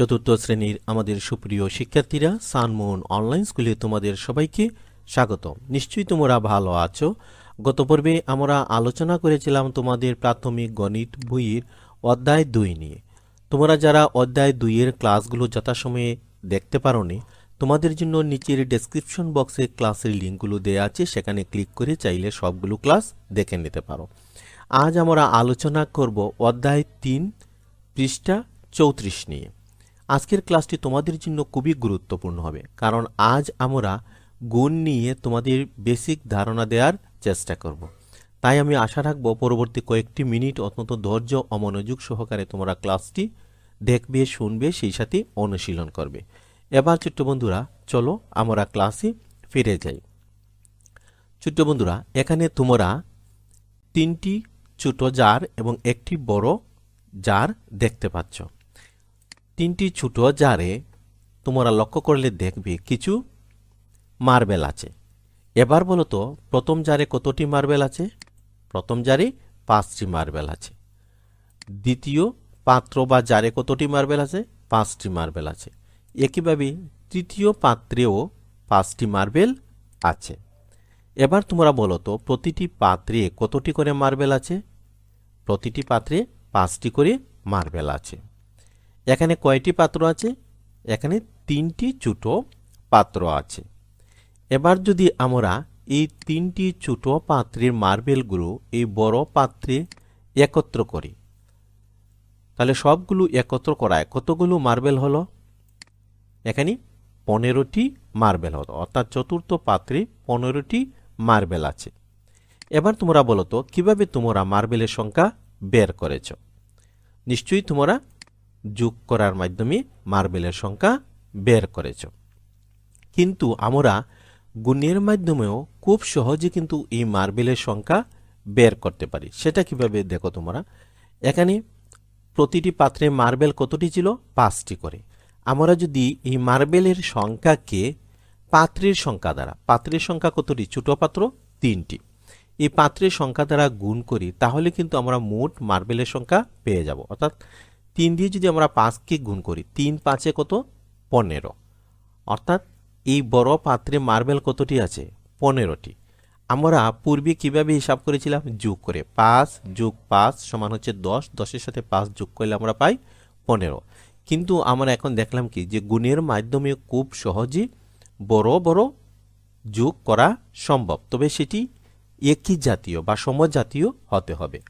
চতুর্থ শ্রেণির আমাদের সুপ্রিয় শিক্ষার্থীরা সানমোহন অনলাইন স্কুলে তোমাদের সবাইকে স্বাগত নিশ্চয়ই তোমরা ভালো আছো। গত পর্বে আমরা আলোচনা করেছিলাম তোমাদের প্রাথমিক গণিত বইয়ের অধ্যায় দুই নিয়ে। তোমরা যারা অধ্যায় দুইয়ের ক্লাসগুলো যথাসময়ে দেখতে পারোনি, তোমাদের জন্য নিচের ডেসক্রিপশন বক্সে ক্লাসের লিঙ্কগুলো দেওয়া আছে, সেখানে ক্লিক করে চাইলে সবগুলো ক্লাস দেখে নিতে পারো। আজ আমরা আলোচনা করব অধ্যায় তিন পৃষ্ঠা চৌত্রিশ নিয়ে। আজকের ক্লাসটি তোমাদের জন্য খুবই গুরুত্বপূর্ণ হবে, কারণ আজ আমরা গুণ নিয়ে তোমাদের বেসিক ধারণা দেওয়ার চেষ্টা করব। তাই আমি আশা রাখব পরবর্তী কয়েকটি মিনিট অত্যন্ত ধৈর্য অমনোযোগ সহকারে তোমরা ক্লাসটি দেখবে, শুনবে, সেই সাথে অনুশীলন করবে। এবার ছোট্ট বন্ধুরা, চলো আমরা ক্লাসে ফিরে যাই। ছোট্ট বন্ধুরা, এখানে তোমরা তিনটি ছোট জার এবং একটি বড় জার দেখতে পাচ্ছ। তিনটি ছোট জারে তোমরা লক্ষ্য করলে দেখবে কিছু মার্বেল আছে। এবার বলো তো, প্রথম জারে কতটি মার্বেল আছে? প্রথম জারে পাঁচটি মার্বেল আছে। দ্বিতীয় পাত্র বা জারে কতটি মার্বেল আছে? পাঁচটি মার্বেল আছে। একইভাবে তৃতীয় পাত্রেও পাঁচটি মার্বেল আছে। এবার তোমরা বলো তো, প্রতিটি পাত্রে কতটি করে মার্বেল আছে? প্রতিটি পাত্রে পাঁচটি করে মার্বেল আছে। এখানে কয়টি পাত্র আছে? এখানে তিনটি ছোট পাত্র আছে। এবার যদি আমরা এই তিনটি ছোট পাত্রের মার্বেলগুলো এই বড় পাত্রে একত্র করি, তাহলে সবগুলো একত্র করায় কতগুলো মার্বেল হলো? এখানে পনেরোটি মার্বেল হলো, অর্থাৎ চতুর্থ পাত্রে পনেরোটি মার্বেল আছে। এবার তোমরা বলো তো, কীভাবে তোমরা মার্বেলের সংখ্যা বের করেছ? নিশ্চয়ই তোমরা যোগ করার মাধ্যমে মার্বেলের সংখ্যা বের করেছ। কিন্তু আমরা গুণের মাধ্যমেও খুব সহজে কিন্তু এই মার্বেলের সংখ্যা বের করতে পারি। সেটা কীভাবে দেখো তোমরা? এখানে প্রতিটি পাত্রে মার্বেল কতটি ছিল? পাঁচটি করে। আমরা যদি এই মার্বেলের সংখ্যাকে পাত্রের সংখ্যা দ্বারা, পাত্রের সংখ্যা কতটি? ছোট পাত্র তিনটি। এই পাত্রের সংখ্যা দ্বারা গুণ করি, তাহলে কিন্তু আমরা মোট মার্বেলের সংখ্যা পেয়ে যাব। অর্থাৎ তিন দিয়ে যদি আমরা পাঁচকে গুণ করি, তিন পাঁচে কত? পনেরো। অর্থাৎ এই বড় পাত্রে মার্বেল কতটি আছে? পনেরোটি। আমরা পূর্বে কীভাবে হিসাব করেছিলাম? যোগ করে পাঁচ যোগ পাঁচ সমান হচ্ছে দশ। দশের সাথে পাঁচ যোগ করলে আমরা পাই পনেরো। কিন্তু আমরা এখন দেখলাম কি? যে গুণের মাধ্যমে খুব সহজে বড় বড় যোগ করা সম্ভব। তবে সেটি একই জাতীয় বা সমজাতীয় হতে হবে।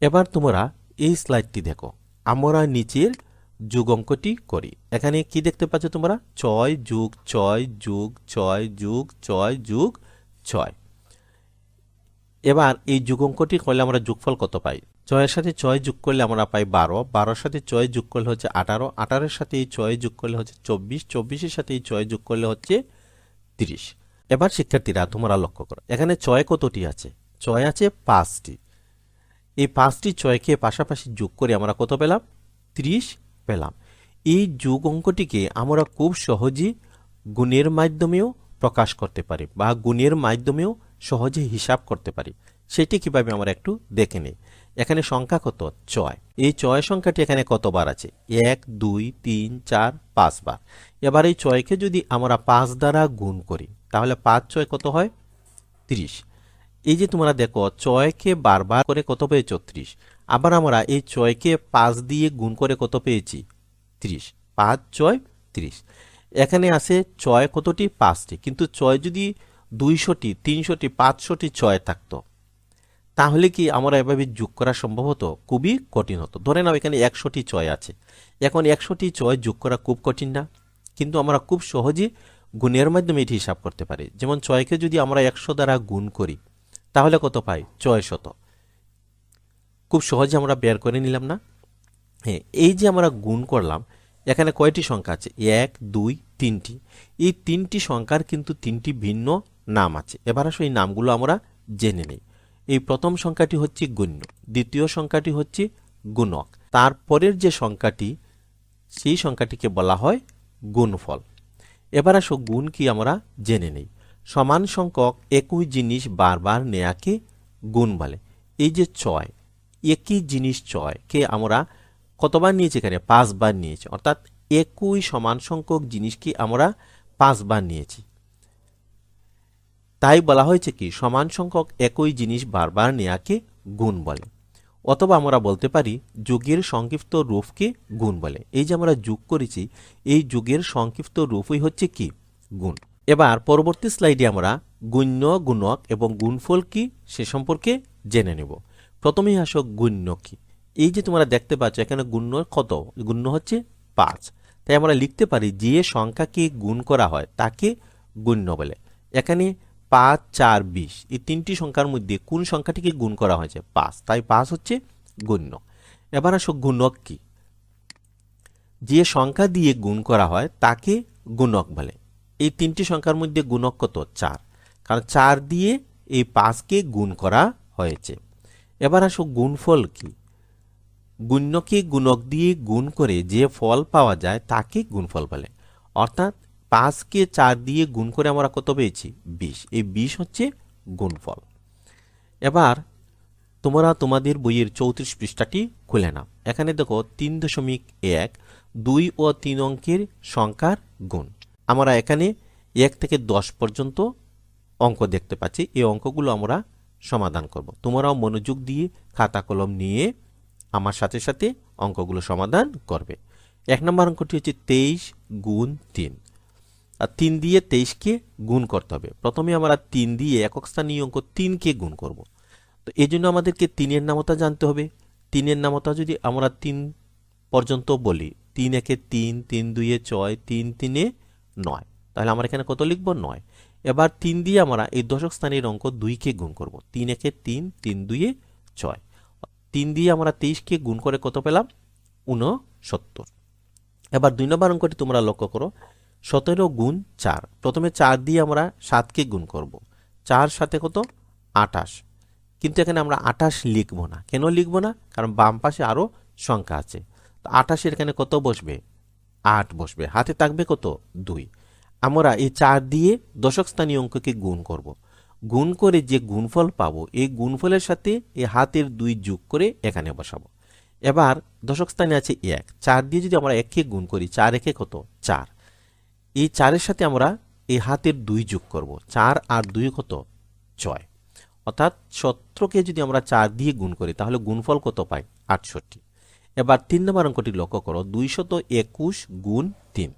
এবার তোমরা এই স্লাইডটি দেখো। আমরা নিচের যোগ অঙ্কটি করি। এখানে কি দেখতে পাচ্ছ তোমরা? ছয় যুগ ছয় যুগ ছয় যুগ ছয় যুগ ছয়। এবার এই যুগ অঙ্কটি করলে আমরা যোগফল কত পাই? ছয়ের সাথে ছয় যোগ করলে আমরা পাই বারো। বারোর সাথে ছয় যোগ করলে হচ্ছে আঠারো। আঠারোর সাথে এই ছয় যোগ করলে হচ্ছে চব্বিশ। চব্বিশের সাথে এই ছয় যোগ করলে হচ্ছে তিরিশ। এবার শিক্ষার্থীরা তোমরা লক্ষ্য করো। এখানে ছয় কতটি আছে? ছয় আছে পাঁচটি। এই পাঁচটি ছয়কে পাশাপাশি যোগ করে আমরা কত পেলাম? ত্রিশ পেলাম। এই যোগ অঙ্কটিকে আমরা খুব সহজে গুণের মাধ্যমেও প্রকাশ করতে পারি বা গুণের মাধ্যমেও সহজে হিসাব করতে পারি। সেটি কীভাবে আমরা একটু দেখে নিই। এখানে সংখ্যা কত? ছয়। এই ছয় সংখ্যাটি এখানে কতবার আছে? এক, দুই, তিন, চার পাঁচ বার এবার এই ছয়কে যদি আমরা পাঁচ দ্বারা গুণ করি, তাহলে পাঁচ ছয় কত হয়? তিরিশ। এই যে তোমরা দেখো, ছয়কে বারবার করে কত পেয়েছ? ত্রিশ। আবার আমরা এই ছয়কে পাঁচ দিয়ে গুণ করে কত পেয়েছি? ত্রিশ। পাঁচ, ছয়, ত্রিশ। এখানে আছে ছয় কতটি? পাঁচটি। কিন্তু ছয় যদি দুইশোটি, তিনশোটি, পাঁচশোটি ছয় থাকতো, তাহলে কি আমরা এভাবে যোগ করা সম্ভব হতো? খুবই কঠিন হতো। ধরে নাও এখানে একশোটি ছয় আছে। এখন একশোটি ছয় যোগ করা খুব কঠিন না। কিন্তু আমরা খুব সহজে গুণের মাধ্যমে এটি হিসাব করতে পারি। যেমন ছয়কে যদি আমরা একশো দ্বারা গুণ করি তাহলে কত পাই? ছয় শত। খুব সহজে আমরা বের করে নিলাম না? হ্যাঁ এই যে আমরা গুণ করলাম, এখানে কয়টি সংখ্যা আছে? এক, দুই, তিনটি। এই তিনটি সংখ্যার কিন্তু তিনটি ভিন্ন নাম আছে। এবার আসো এই নামগুলো আমরা জেনে নিই। এই প্রথম সংখ্যাটি হচ্ছে গুণ্য, দ্বিতীয় সংখ্যাটি হচ্ছে গুণক। তারপরের যে সংখ্যাটি, সেই সংখ্যাটিকে বলা হয় গুণফল। এবার আসো গুণ কি আমরা জেনে নেই। সমান সংখ্যক একই জিনিস বারবার নেয়াকে গুণ বলে। এই যে ছয়, একই জিনিস ছয় কে আমরা কতবার নিয়েছি এখানে? পাঁচবার নিয়েছি। অর্থাৎ একই সমান সংখ্যক জিনিসকে আমরা পাঁচবার নিয়েছি। তাই বলা হয়েছে কি, সমান সংখ্যক একই জিনিস বারবার নেয়াকে গুণ বলে। অথবা আমরা বলতে পারি, যুগের সংক্ষিপ্ত রূপকে গুণ বলে। এই যে আমরা যোগ করেছি, এই যুগের সংক্ষিপ্ত রূপই হচ্ছে কি? গুণ। এবার পরবর্তী স্লাইডে আমরা গুণ্য, গুণক এবং গুণফল কি সে সম্পর্কে জেনে নেব। প্রথমেই আসো গুণ্য কি। এই যে তোমরা দেখতে পাচ্ছ, এখানে গুণ্য কত? গুণ্য হচ্ছে পাঁচ। তাই আমরা লিখতে পারি, যে সংখ্যাকে গুণ করা হয় তাকে গুণ্য বলে। এখানে পাঁচ, চার, বিশ, এই তিনটি সংখ্যার মধ্যে কোন সংখ্যাটিকে গুণ করা হয়েছে? পাঁচ। তাই পাঁচ হচ্ছে গুণ্য। এবার আসো গুণক কি। যে সংখ্যা দিয়ে গুণ করা হয় তাকে গুণক বলে। এই তিনটি সংখ্যার মধ্যে গুণক কত? চার। কারণ চার দিয়ে এই পাঁচকে গুণ করা হয়েছে। এবার আসো গুণফল কি? গুণ্যকে গুণক দিয়ে গুণ করে যে ফল পাওয়া যায় তাকে গুণফল বলে। অর্থাৎ পাঁচকে চার দিয়ে গুণ করে আমরা কত পেয়েছি? বিশ। এই বিশ হচ্ছে গুণফল। এবার তোমরা তোমাদের বইয়ের চৌত্রিশ পৃষ্ঠাটি খুলে নাও। এখানে দেখো তিন দশমিক এক, দুই ও তিন অঙ্কের সংখ্যার গুণ। আমরা এখানে এক থেকে দশ পর্যন্ত অঙ্ক দেখতে পাচ্ছি। এই অঙ্কগুলো আমরা সমাধান করব। তোমরাও মনোযোগ দিয়ে খাতা কলম নিয়ে আমার সাথে সাথে অঙ্কগুলো সমাধান করবে। এক নম্বর অঙ্কটি হচ্ছে তেইশ গুণ তিন। আর তিন দিয়ে তেইশকে গুণ করতে হবে। প্রথমে আমরা তিন দিয়ে একক স্থানীয় অঙ্ক তিনকে গুণ করব। তো এই জন্য আমাদেরকে তিনের নামতা জানতে হবে। তিনের নামতা যদি আমরা তিন পর্যন্ত বলি, তিন একে তিন তিন দুইয়ে ছয়, তিন তিনে নয়। তাহলে আমরা এখানে কত লিখব? নয়। এবার তিন দিয়ে আমরা এই দশক স্থানের অঙ্ক দুইকে গুণ করব। তিন একে তিন তিন দুইয়ে ছয়। তিন দিয়ে আমরা তেইশকে গুণ করে কত পেলাম? উনসত্তর এবার দুই নম্বর অঙ্কটি তোমরা লক্ষ্য করো। সতেরো গুণ চার। প্রথমে চার দিয়ে আমরা সাতকে গুণ করব। চার সাথে কত? আটাশ কিন্তু এখানে আমরা আটাশ লিখব না। কেন লিখব না? কারণ বাম পাশে আরও সংখ্যা আছে। তো আটাশের এখানে কত বসবে? আট বসবে। হাতে থাকবে কত? দুই। আমরা এই চার দিয়ে দশক স্থানীয় অঙ্ককে গুণ করব। গুণ করে যে গুণফল পাবো, এই গুণফলের সাথে এই হাতের দুই যোগ করে এখানে বসাবো। এবার দশক স্থানে আছে এক। চার দিয়ে যদি আমরা এককে গুণ করি, চার একে কত? চার। এই চারের সাথে আমরা এই হাতের দুই যোগ করব। চার আর দুই কত? ছয়। অর্থাৎ সতেরোকে যদি আমরা চার দিয়ে গুণ করি, তাহলে গুণফল কত পাই? আটষট্টি। এবার তিন নম্বর অঙ্কটি লক্ষ্য করো, দুইশত একুশ গুণ তিন।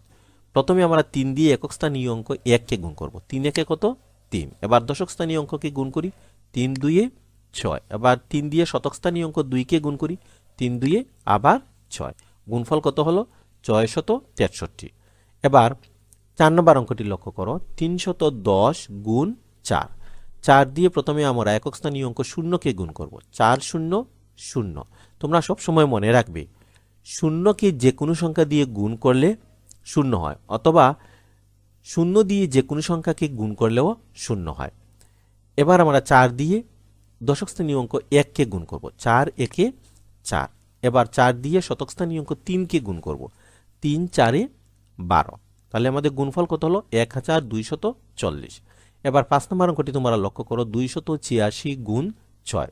প্রথমে আমরা তিন দিয়ে একক স্থানীয় অঙ্ক এককে গুণ করব। তিন একে কত? তিন। এবার দশক স্থানীয় অঙ্ককে গুণ করি, তিন দুইয়ে ছয়। এবার তিন দিয়ে শতক স্থানীয় অঙ্ক দুইকে গুণ করি, তিন দুইয়ে আবার ছয়। গুণফল কত হলো? ছয় শত তেষট্টি। এবার চার নম্বর অঙ্কটি লক্ষ্য করো, তিনশত দশ গুণ চার। চার দিয়ে প্রথমে আমরা একক স্থানীয় অঙ্ক শূন্যকে গুণ করব। চার শূন্য শূন্য। তোমরা সব সময় মনে রাখবে শূন্যকে যে কোনো সংখ্যা দিয়ে গুণ করলে শূন্য হয়, অথবা শূন্য দিয়ে যে কোনো সংখ্যাকে গুণ করলেও শূন্য হয়। এবার আমরা চার দিয়ে দশক স্থানীয় অঙ্ক এককে গুণ করব, চার একে চার। এবার চার দিয়ে শতক স্থানীয় অঙ্ক তিনকে গুণ করব, তিন চারে বারো। তাহলে আমাদের গুণফল কত হলো? এক হাজার দুইশত চল্লিশ। এবার পাঁচ নম্বর অঙ্কটি তোমরা লক্ষ্য করো, দুইশত ছিয়াশি গুণ ছয়।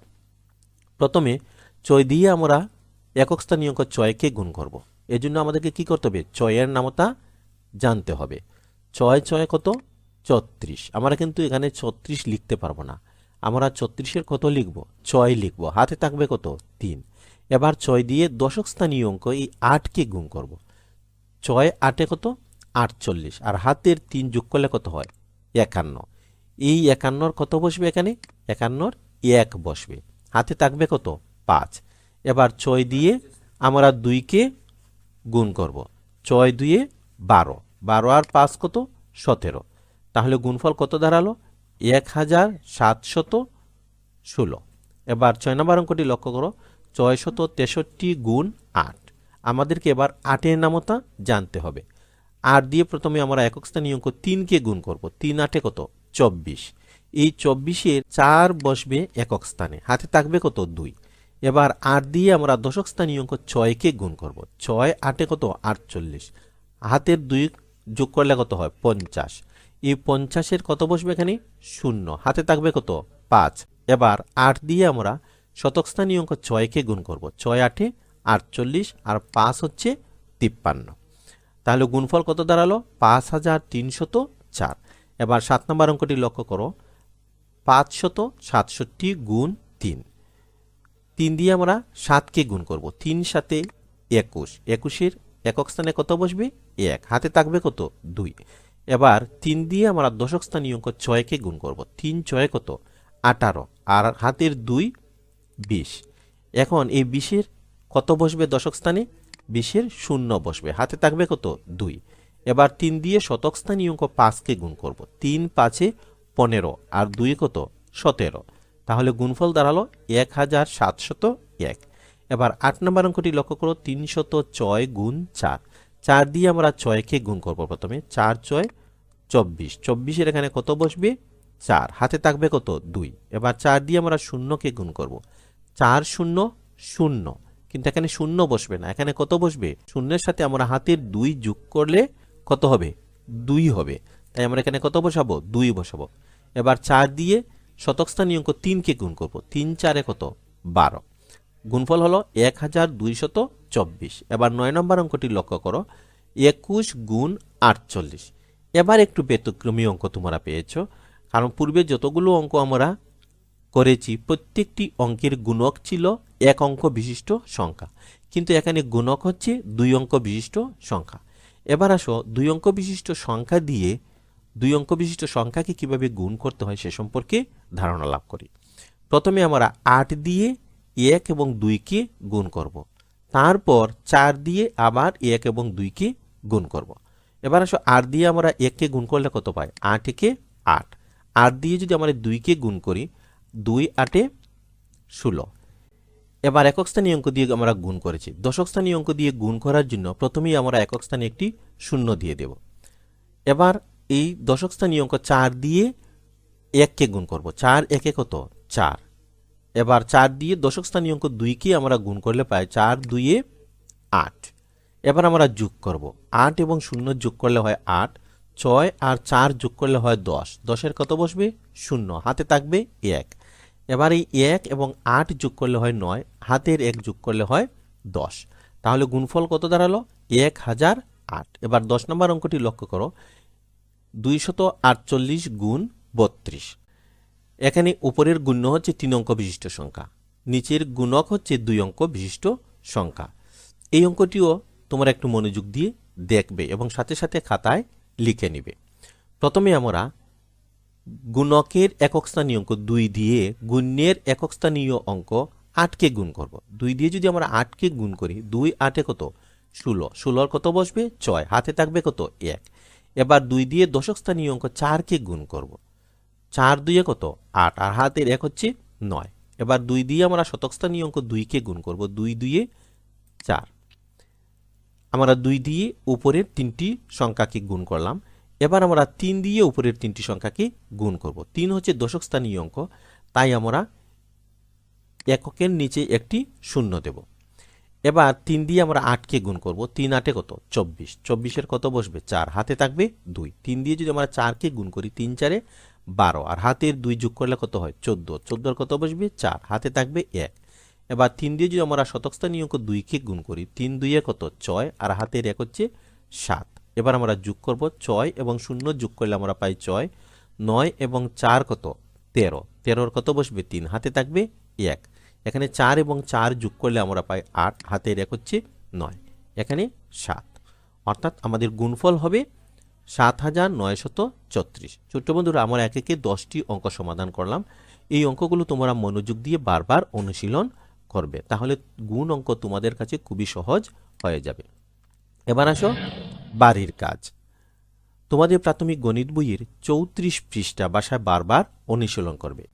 প্রথমে ছয় দিয়ে আমরা একক স্থানীয় অঙ্ক ছয়কে গুণ করব। এজন্য আমাদেরকে কি করতে হবে? ছয়ের নামতা জানতে হবে। ছয় ছয় কত? ছত্রিশ। আমরা কিন্তু এখানে ছত্রিশ লিখতে পারব না। আমরা ছত্রিশের কত লিখব? ছয় লিখব। হাতে থাকবে কত? তিন। এবার ছয় দিয়ে দশক স্থানীয় অঙ্ক এই আটকে গুণ করব। ছয় আটে কত? আটচল্লিশ। আর হাতের তিন যোগ করলে কত হয়? একান্ন। এই একান্নর কত বসবে এখানে? একান্নর এক বসবে। হাতে থাকবে কত? পাঁচ। এবার ছয় দিয়ে আমরা দুইকে গুণ করব। ছয় দুয়ে বারো। বারো আর পাঁচ কত? সতেরো। তাহলে গুণফল কত দাঁড়াল? এক হাজার সাতশত ষোলো। এবার ছয় নম্বর অঙ্কটি লক্ষ্য করো। ছয়শত তেষট্টি গুণ আট। আমাদেরকে এবার আটের নামতা জানতে হবে। আট দিয়ে প্রথমে আমরা একক স্থানীয় অঙ্ক তিনকে গুণ করব। তিন আটে কত? চব্বিশ। এই চব্বিশের চার বসবে একক স্থানে। হাতে থাকবে কত? দুই। এবার আট দিয়ে আমরা দশক স্থানীয় অঙ্ক ছয়কে গুণ করব। ছয় আটে কত? আটচল্লিশ। হাতের দুই যোগ করলে কত হয়? পঞ্চাশ। এই পঞ্চাশের কত বসবে এখানে? শূন্য। হাতে থাকবে কত? পাঁচ। এবার আট দিয়ে আমরা শতক স্থানীয় অঙ্ক ছয়কে গুণ করব। ছয় আটে আটচল্লিশ আর পাঁচ হচ্ছে তিপ্পান্ন। তাহলে গুণফল কত দাঁড়াল? পাঁচ হাজার তিনশত চার। এবার সাত নম্বর অঙ্কটি লক্ষ্য করো। পাঁচশত সাতষট্টি গুণ তিন। তিন দিয়ে আমরা সাতকে গুণ করব। তিন সাথে একুশ। একুশের একক স্থানে কত বসবে? এক। হাতে থাকবে কত? দুই। এবার তিন দিয়ে আমরা দশক স্থানীয় অঙ্ক ছয়কে গুণ করব। তিন ছয় কত? আঠারো। আর হাতের দুই, বিশ। এখন এই বিশের কত বসবে দশক স্থানে? বিশের শূন্য বসবে। হাতে থাকবে কত? দুই। এবার তিন দিয়ে শতক স্থানীয় অঙ্ক পাঁচকে গুণ করব। তিন পাঁচে পনেরো। আর দুই কত? সতেরো। তাহলে গুণফল দাঁড়াল এক হাজার সাতশত এক। এবার আট নম্বর অঙ্কটি লক্ষ্য করো, তিনশত ছয় গুণ চার। চার দিয়ে আমরা ছয়কে গুণ করব প্রথমে। চার ছয় চব্বিশ। চব্বিশের এখানে কত বসবে? চার। হাতে থাকবে কত? দুই। এবার চার দিয়ে আমরা শূন্যকে গুণ করব। চার শূন্য শূন্য। কিন্তু এখানে শূন্য বসবে না। এখানে কত বসবে? শূন্যের সাথে আমরা হাতের দুই যোগ করলে কত হবে? দুই হবে। তাই আমরা এখানে কত বসাবো? দুই বসাবো। এবার চার দিয়ে শতক স্থানীয় অঙ্ক তিনকে গুণ করব। তিন চারে কত? বারো। গুণফল হলো এক হাজার দুইশত চব্বিশ এবার নয় নম্বর অঙ্কটি লক্ষ্য করো। একুশ গুণ আটচল্লিশ। এবার একটু ব্যতিক্রমী অঙ্ক তোমরা পেয়েছ। কারণ পূর্বে যতগুলো অঙ্ক আমরা করেছি, প্রত্যেকটি অঙ্কের গুণক ছিল এক অঙ্ক বিশিষ্ট সংখ্যা। কিন্তু এখানে গুণক হচ্ছে দুই অঙ্ক বিশিষ্ট সংখ্যা। এবার আসো, দুই অঙ্ক বিশিষ্ট সংখ্যা দিয়ে দুই অঙ্ক বিশিষ্ট সংখ্যাকে কীভাবে গুণ করতে হয় সে সম্পর্কে ধারণা লাভ করি। প্রথমে আমরা আট দিয়ে এক এবং দুইকে গুণ করব। তারপর চার দিয়ে আবার এক এবং দুইকে গুণ করব। এবার আসো, আট দিয়ে আমরা এককে গুণ করলে কত পাই? আট একে আট। আট দিয়ে যদি আমরা দুইকে গুণ করি, দুই আটে ষোলো। এবার একক স্থানীয় অঙ্ক দিয়ে আমরা গুণ করেছি। দশক স্থানীয় অঙ্ক দিয়ে গুণ করার জন্য প্রথমেই আমরা একক স্থানে একটি শূন্য দিয়ে দেব। এবার এই দশক স্থানীয় অঙ্ক চার দিয়ে এককে গুণ করব। চার একে কত? চার। এবার চার দিয়ে দশক স্থানীয় অঙ্ক দুইকে আমরা গুণ করলে পাই চার দুইয়ে আট। এবার আমরা যোগ করব। আট এবং শূন্য যোগ করলে হয় আট, ছয় আর চার যোগ করলে হয় দশ। দশের কত বসবে? শূন্য। হাতে থাকবে এক। এবার এই এক এবং আট যোগ করলে হয় নয়, হাতের এক যোগ করলে হয় দশ। তাহলে গুণফল কত দাঁড়াল? এক হাজার আট। এবার দশ নম্বর অঙ্কটি লক্ষ্য করো। দুইশত আটচল্লিশ গুণ বত্রিশ। এখানে উপরের গুণ্য হচ্ছে তিন অঙ্ক বিশিষ্ট সংখ্যা, নিচের গুণক হচ্ছে দুই অঙ্ক বিশিষ্ট সংখ্যা। এই অঙ্কটিও তোমরা একটু মনোযোগ দিয়ে দেখবে এবং সাথে সাথে খাতায় লিখে নিবে। প্রথমে আমরা গুণকের একক স্থানীয় অঙ্ক দুই দিয়ে গুণ্যের একক স্থানীয় অঙ্ক আটকে গুণ করব। দুই দিয়ে যদি আমরা আটকে গুণ করি, দুই আটে কত? ষোলো। ষোলোর কত বসবে? ছয়। হাতে থাকবে কত? এক। এবার দুই দিয়ে দশক স্থানীয় অঙ্ক চারকে গুণ করব। চার দুইয়ে কত? আট। আর হাতের এক হচ্ছে নয়। এবার দুই দিয়ে আমরা শতকস্থানীয় অঙ্ক দুইকে গুণ করব। দুই দুইয়ে চার। আমরা দুই দিয়ে উপরের তিনটি সংখ্যাকে গুণ করলাম। এবার আমরা তিন দিয়ে উপরের তিনটি সংখ্যাকে গুণ করব। তিন হচ্ছে দশক স্থানীয় অঙ্ক। তাই আমরা এককের নিচে একটি শূন্য দেব। এবার তিন দিয়ে আমরা আটকে গুণ করব। তিন আটে কত? চব্বিশ। চব্বিশের কত বসবে? চার। হাতে থাকবে দুই। তিন দিয়ে যদি আমরা চারকে গুণ করি, তিন চারে বারো। আর হাতের দুই যোগ করলে কত হয়? চোদ্দ। চোদ্দোর কত বসবে? চার। হাতে থাকবে এক। এবার তিন দিয়ে যদি আমরা শতকস্থানীয় অঙ্ক দুইকে গুণ করি, তিন দুইয়ে কত? ছয়। আর হাতের এক হচ্ছে সাত। এবার আমরা যোগ করব ছয় এবং শূন্য যোগ করলে আমরা পাই ছয়। নয় এবং চার কত? তেরো। তেরোর কত বসবে? তিন। হাতে থাকবে এক। এখানে চার এবং চার যোগ করলে আমরা পাই আট, হাতের এক হচ্ছে নয়। এখানে সাত। অর্থাৎ আমাদের গুণফল হবে সাত হাজার নয়শত ছত্রিশ। ছোট্ট বন্ধুরা, আমরা এক একে দশটি অঙ্ক সমাধান করলাম। এই অঙ্কগুলো তোমরা মনোযোগ দিয়ে বারবার অনুশীলন করবে। তাহলে গুণ অঙ্ক তোমাদের কাছে খুবই সহজ হয়ে যাবে। এবার আসো বাড়ির কাজ। তোমাদের প্রাথমিক গণিত বইয়ের চৌত্রিশ পৃষ্ঠা বাসায় বারবার অনুশীলন করবে।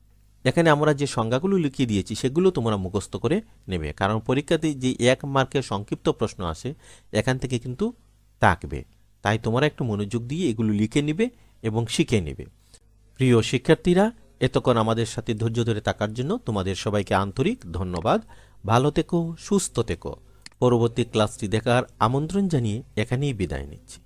এখানে আমরা যে সংজ্ঞাগুলো লিখিয়ে দিয়েছি, সেগুলো তোমরা মুখস্থ করে নেবে। কারণ পরীক্ষাতে যে এক মার্কের সংক্ষিপ্ত প্রশ্ন আসে, এখান থেকে কিন্তু থাকবে তাই তোমরা একটু মনোযোগ দিয়ে এগুলো লিখে নিবে এবং শিখে নেবে। প্রিয় শিক্ষার্থীরা, এতক্ষণ আমাদের সাথে ধৈর্য ধরে থাকার জন্য তোমাদের সবাইকে আন্তরিক ধন্যবাদ। ভালো থেকো, সুস্থ থেকো। পরবর্তী ক্লাসটি দেখার আমন্ত্রণ জানিয়ে এখানেই বিদায় নিচ্ছি।